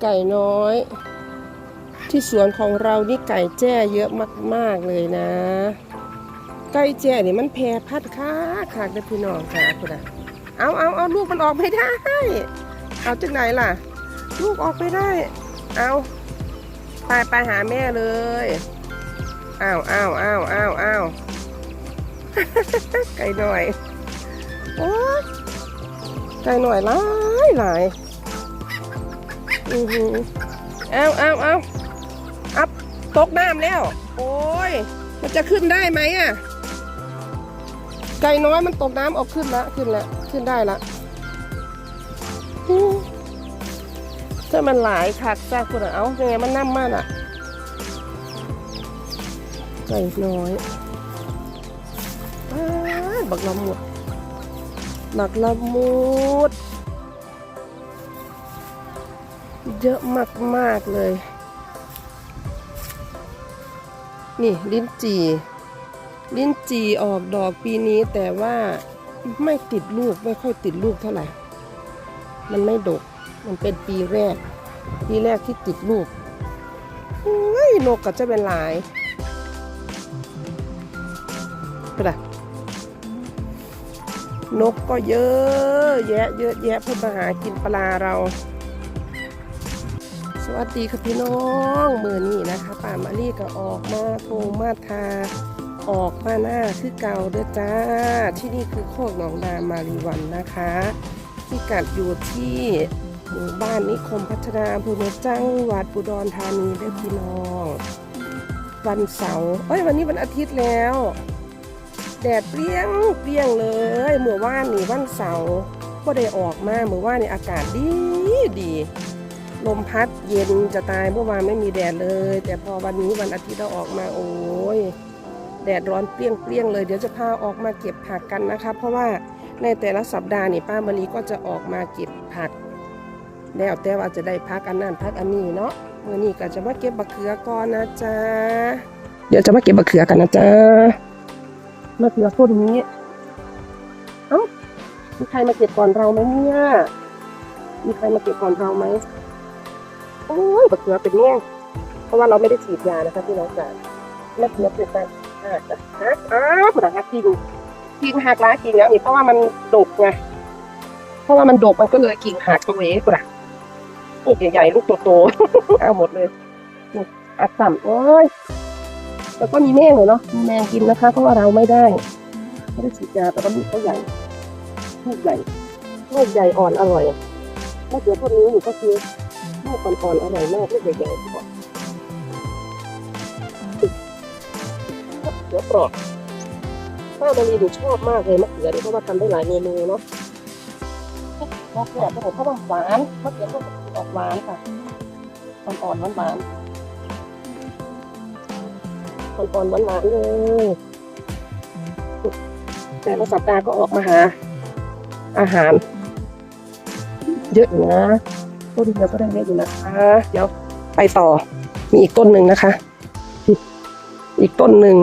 ไก่น้อย ที่สวนของเรานี่ไก่แจ้เยอะมาก ๆ เลยนะ ไก่แจ้นี่มันแพร่พัดค้าขากเด้พี่น้องค่ะคุณอะเอาเอาเอาลูกมันออกไม่ได้ เอาจากไหนล่ะ ลูกออกไม่ได้ เอาไปไปหาแม่เลยอ้าวอ้าวอ้าวอ้าวอ้าวไก่หน่อย โอ๊ยไก่หน่อยหลายหลาย อือหือเอาเอาเอาอัพตกน้ำแล้ว โอ้ย มันจะขึ้นได้ไหมอะ ไก่น้อยมันตกน้ำออกขึ้นละขึ้นละขึ้นได้ละถ้ามันหลายคักซากคนอะเอายังไงมันน้ำมากอะ ไก่น้อยบักละมุดบักละมุด เยอะมาก ๆ เลย นี่ลิ้นจี่ ลิ้นจี่ออกดอกปีนี้แต่ว่าไม่ติดลูกไม่ค่อยติดลูกเท่าไหร่ มันไม่ดก มันเป็นปีแรก ปีแรกที่ติดลูกเฮ้ยนกก็จะเป็นลายไปละนกก็เยอะ แยะเยอะแยะเพื่อมาหากินปลาเรา สวัสดีค่ะพี่น้องมือนี้นะคะป่ามารีก็ออกมาโทงมาทา ออกมาหน้าคือเก่าเด้อจ้า ที่นี่คือโคกหนองนามารีวันนะคะที่กัดอยู่ที่หมู่บ้านนิคมพัฒนาอำเภอเมืองจังหวัดอุดรธานีเด้อพี่น้อง วันเสาร์เอ้ยวันนี้วันอาทิตย์แล้ว แดดเปรี้ยงเปรี้ยงเลยเมื่อว่านนี่วันเสาร์ก็ได้ออกมาเมื่อว่านนี่อากาศดีดี ลมพัดเย็นจะตายเมื่อวานไม่มีแดดเลย แต่พอวันนี้วันอาทิตย์เราออกมาโอ้ยแดดร้อนเปรี้ยงเปรี้ยงเลยเดี๋ยวจะพาออกมาเก็บผักกันนะคะ เพราะว่าในแต่ละสัปดาห์นี่ป้ามะลีก็จะออกมาเก็บผักแล้วแต่ว่าจะได้พักอันนั้นพักอันนี้เนาะเมื่อนี้ก็จะมาเก็บบักเขือก่อนนะจ๊ะเดี๋ยวจะมาเก็บบักเขือกันนะจ๊ะมะเขือต้นนี้เอ้ามีใครมาเก็บก่อนเราไหมเนี่ยมีใครมาเก็บก่อนเราไหม โอ้ยบักเขือเป็นแง่งเพราะว่าเราไม่ได้ฉีดยานะคะพี่น้องจ๋าแม่เขือเป็นการหักหักอ้าวผุดหักกิ่งกิ่งหักล้ากิ่งแล้วนี่เพราะว่ามันดกไงเพราะว่ามันดกมันก็เลยกิ่งหักตัวเองปุดลูกใหญ่ๆลูกโตๆเอาหมดเลยอัดต่ำโอ้ยแล้วก็มีแมงเลยเนาะมีแมงกินนะคะ เพราะว่าเราไม่ได้ไม่ได้ฉีดยาแต่ว่าลูกเขาใหญ่ลูกใหญ่ลูกใหญ่อ่อนอร่อยมะเขือพวกนี้อยู่ก็คือ ลูกอ่อนๆอร่อยมากลูกใหญ่ๆที่บอกเขือปลอกป้าดารีดูชอบมากเลยมะเขือเนี่ยเพราะว่าทำได้หลายเมนูเนาะมะเขือผมเพราะว่าหวานมะเขือก็ออกหวานค่ะอ่อนๆหวานๆอ่อนๆหวานๆเลยแต่ละสัปดาห์ก็ออกมาหาอาหาร เยอะอยู่นะ ต้นเดียวก็ได้เยอะอยู่นะคะ เดี๋ยวไปต่อ มีอีกต้นหนึ่งนะคะ อีกต้นหนึ่ง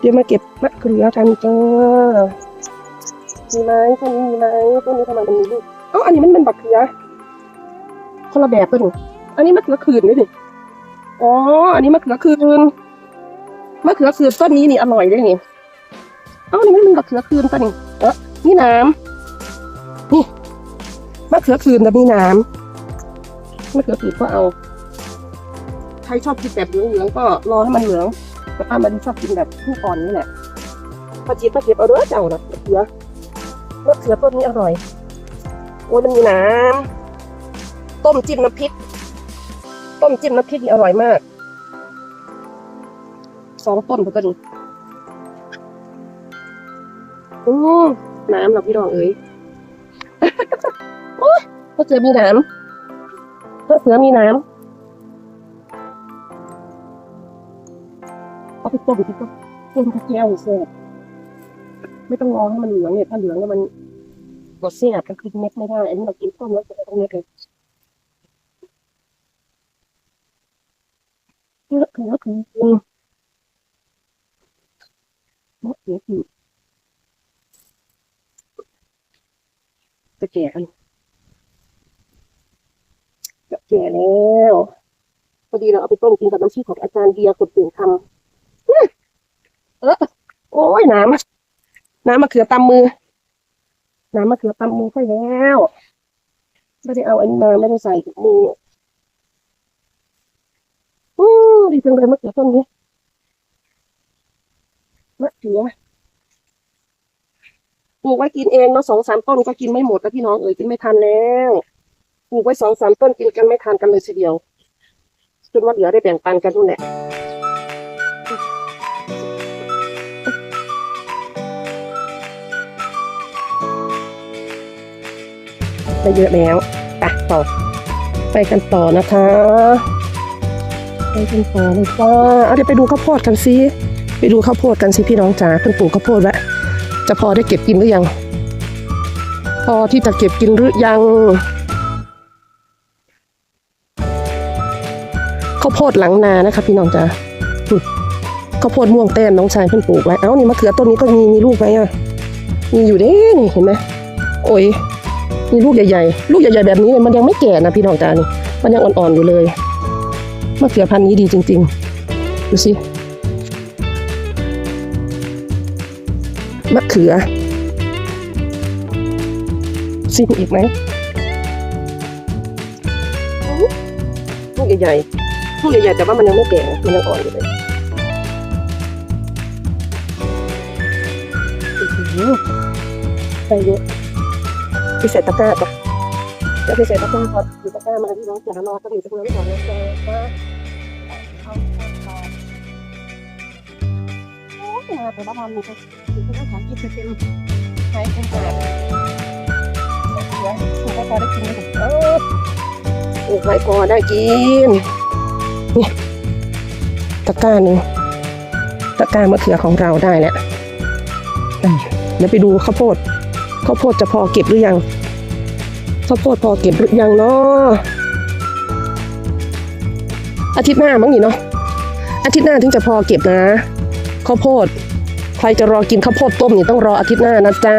เดี๋ยวมาเก็บมะเขือกันจ้ามีไหมต้นนี้มีไหมต้นนี้ทำไมมันมีลูกเอ้าอันนี้มันเป็นบักเขือคนละแบบกันอันนี้มะเขือคืนด้วยดิอ๋อ อันนี้มะเขือคืนมะเขือคืนต้นนี้นี่อร่อยด้วยนี่เอ้านนี้มันเป็นบักเขือคืนป่ะนี่เออนี่น้ำ มะเขือคืนจะมีน้ำมะเขือคืนก็เอา ใครชอบกินแบบเหลืองๆก็รอให้มันเหลือง แต่ป้ามันชอบกินแบบที่อ่อนนี่แหละพอจีบมาเก็บเอาเด้อเจ้านะมะเขือมะเขือต้นนี้อร่อยโอ้ยมันมีน้ำต้มจิ้มน้ำพริก ต้มจิ้มน้ำพริกนี่อร่อยมากสองต้นพอดีอืมน้ำเราพี่รองเอ้ย ก็เจอมีหน้ำก็เสือมีหน้ำเอาไปต้มที่ก็ต้มกระเทียมเสียบไม่ต้องรอให้มันเหลืองเนี่ยถ้าเหลืองแล้วมันบดเสียบก็คือเม็ดไม่ได้ อันนี้เรากินต้มแล้วจะต้องเม็ดเลยเยอะคือคือคือมดเสียคือจะแก่กัน แก่แล้วพอดีเราเอาไปต้มกินกับน้ำชีของอาจารย์เบียร์กดปุ่นทำเออโอ้ยน้ำน้ำมะเขือตำมือ น้ำมะเขือตำมือค่อยแล้วไม่ได้เอาอันมาไม่ได้ใส่ถุงมืออู้ดีจังเลยมะเขือต้นนี้มะเขือปลูกไว้กินเองเนาะสองสามต้นก็กินไม่หมดแล้วพี่น้องเอ๋ยกินไม่ทันแล้ว ปลูกไว้สองสามต้นกินกันไม่ทันกันเลยทีเดียวจนว่าเหลือได้แบ่งปันกันนู่นแหละได้เยอะแล้วไปต่อไปกันต่อนะคะไปกันต่อเลยจ้าเอาเดี๋ยวไปดูข้าวโพดกันสิไปดูข้าวโพดกันสิพี่น้องจ๋าเพิ่นปลูกข้าวโพดแล้วจะพอได้เก็บกินหรือยัง พอที่จะเก็บกินหรือยังาวโพดหลังนานะคะ พี่น้องจ๋าข้าวโพดม่วงแต้มน้องชายเพิ่นปลูกไว้ เอ้านี่มะเขือต้นนี้ก็มีมีลูกไหมอะ มีอยู่เด้นี่เห็นไหมโอ้ยมีลูกใหญ่ๆ ลูกใหญ่ๆแบบนี้เลยมันยังไม่แก่นะพี่น้องจ๋านี่ มันยังอ่อนๆอยู่เลยมะเขือพันธุ์นี้ดีจริง ๆ ดูสิมะเขือซิมอีกไหมลูกใหญ่ๆ ลูกใหญ่ๆแต่ว่ามันยังไม่แก่มันยังอ่อนอยู่เลยโอ้โหไปเยอะไปใส่ตะกร้าปะจะไปใส่ตะกร้าก่อนอยู่ตะกร้ามาที่น้องจ๋ารอตั้งอยู่ตรงนั้นก่อนนะจ๊ะเอาเอาเอาโอ้ยมาแต่ละวันมันก็ถึงจะได้หากินเต็มใช้เป็นแบบเดี๋ยวถูกพอได้กินไหมเออถูกไว้พอได้กิน นี่ตะกร้าหนึ่งตะกร้ามะเขือของเราได้แล้วเดี๋ยวไปดูข้าวโพดข้าวโพดจะพอเก็บหรือยังข้าวโพดพอเก็บหรือยังเนาะอาทิตย์หน้ามั้งนี่เนาะอาทิตย์หน้าถึงจะพอเก็บนะข้าวโพดใครจะรอกินข้าวโพดต้มนี่ต้องรออาทิตย์หน้านะจ๊ะ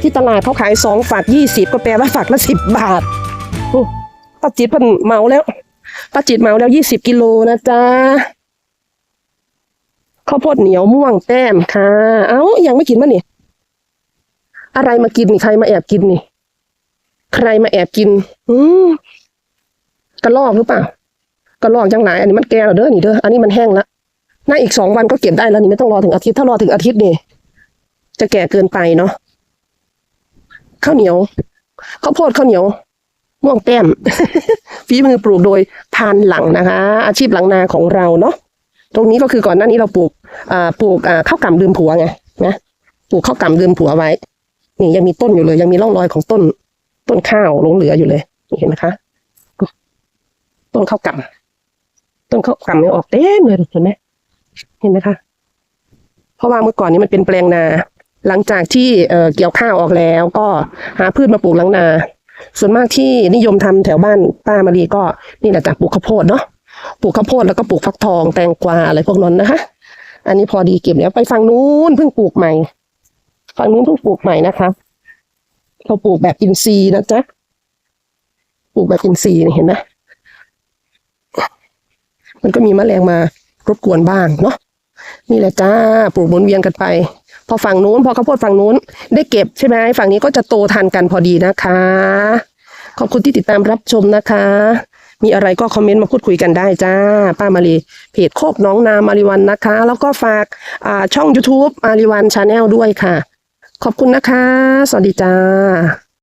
ที่ตลาดเขาขายสองฝักยี่สิบก็แปลว่าฝักละสิบบาทโอ้ป้าจิตเพิ่นเมาแล้ว ป้าจิตเหมาแล้วยี่สิบกิโลนะจ๊ะข้าวโพดเหนียวม่วงแต้มค่ะ เอ้ายังไม่กินมั้นี่ อะไรมากินนี่ใครมาแอบกินนี่ ใครมาแอบกิน อืมกระลอกหรือเปล่ากระลอกจังหลายอันนี้มันแก่แล้วเด้อนี่เด้ออันนี้มันแห้งละน่าอีกสองวันก็เก็บได้แล้วนี่ไม่ต้องรอถึงอาทิตย์ถ้ารอถึงอาทิตย์นี่จะแก่เกินไปเนาะข้าวเหนียวข้าวโพดข้าวเหนียว ม่วงแต้มฝีมือปลูกโดยพานหลังนะคะ อาชีพหลังนาของเราเนาะตรงนี้ก็คือก่อนหน้านี้เราปลูกอ่าปลูกอ่าข้าวกล่ำลืมผัวไงนะปลูกข้าวกล่ำลืมผัวไว้นี่ยังมีต้นอยู่เลย ยังมีร่องรอยของต้น ต้นข้าวหลงเหลืออยู่เลยเห็นไหมคะต้นข้าวกล่ำต้นข้าวกล่ำยังออกเต็มเลยเห็นไหมเห็นไหมคะเพราะว่าเมื่อก่อนนี้มันเป็นแปลงนา หลังจากที่เอ่อเกี่ยวข้าวออกแล้ว ก็หาพืชมาปลูกหลังนา ส่วนมากที่นิยมทำแถวบ้านป้ามารีก็นี่แหละจากปลูกข้าวโพดเนาะปลูกข้าวโพดแล้วก็ปลูกฟักทองแตงกวาอะไรพวกนั้นนะคะ อันนี้พอดีเก็บแล้วไปฝั่งนู้นเพิ่งปลูกใหม่ฝั่งนู้นเพิ่งปลูกใหม่นะคะเขาปลูกแบบอินทรีย์นะจ๊ะปลูกแบบอินทรีย์เห็นไหมมันก็มีแมลงมารบกวนบ้างเนาะนี่แหละจ้าปลูกหมุนเวียนกันไป พอฝั่งนู้น พอข้าวโพดฝั่งนู้น ได้เก็บใช่ไหมฝั่งนี้ก็จะโตทันกันพอดีนะคะ ขอบคุณที่ติดตามรับชมนะคะ มีอะไรก็คอมเมนต์มาพูดคุยกันได้จ้า ป้ามารีเพจโคกน้องนามาริวันนะคะ แล้วก็ฝากช่อง YouTube มาริวันชาแนลด้วยค่ะ ขอบคุณนะคะ สวัสดีจ้า